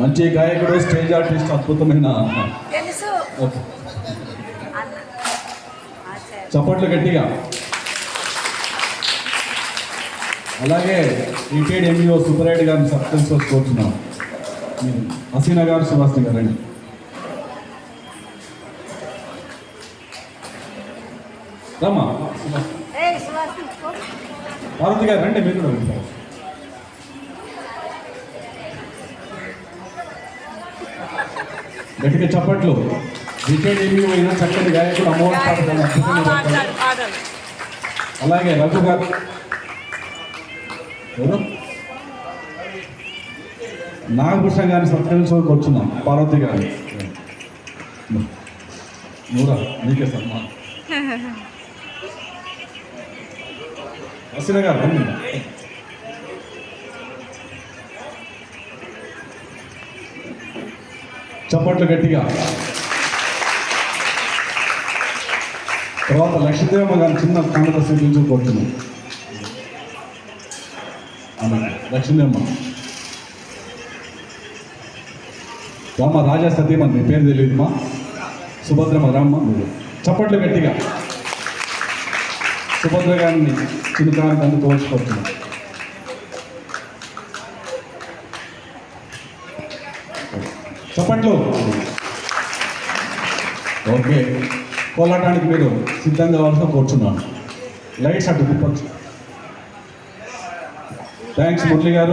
మంచి గాయకుడు stage artist అద్భుతమైన చప్పట్లు గట్టిగా. అలాగే రిటైర్డ్ ఎంఈఓ సుబ్బరాయుడు గారిని సబ్స్టెన్స్ కోరుతున్నాం హసీనా గారు సుభాష్ని గారు రండి. రమ్మా. పార్వతి గారు రండి మీరు కూడా గట్టిగా చప్పట్లు. రిటైర్డ్ ఎంఈఓ అయినా చక్కటి గాయకుడు అమ్మవారి. పాటలు అలాగే రఘు గారు. ఎవరు? నాగభూషణ్ గారిని సత్కరించుకోకి వచ్చున్నాం పార్వతి గారు. నూరా నీకే సన్మానం. హసీనా గారు చప్పట్లు గట్టిగా. తర్వాత లక్ష్మీదేవమ్మ గారి చిన్న కాంగ్రెస్ స్వీకరించుకోవచ్చున్నాం ఆమె లక్ష్మీదేవమ్మ. రామ రాజా సతీమన్ మీ పేరు తెలియదుమా? సుభద్రమ్మ రామ్మ మీరు చప్పట్లు గట్టిగా. సుభద్ర గారిని చిన్నకానికి అందుకోవచ్చుకోవచ్చున్నాం చప్పట్లు. ఓకే. కోలాటానికి మీరు సిద్ధంగా వాళ్ళతో కూర్చున్నాను. లైట్స్ అటు తిప్పచ్చు. థ్యాంక్స్ మురళి గారు.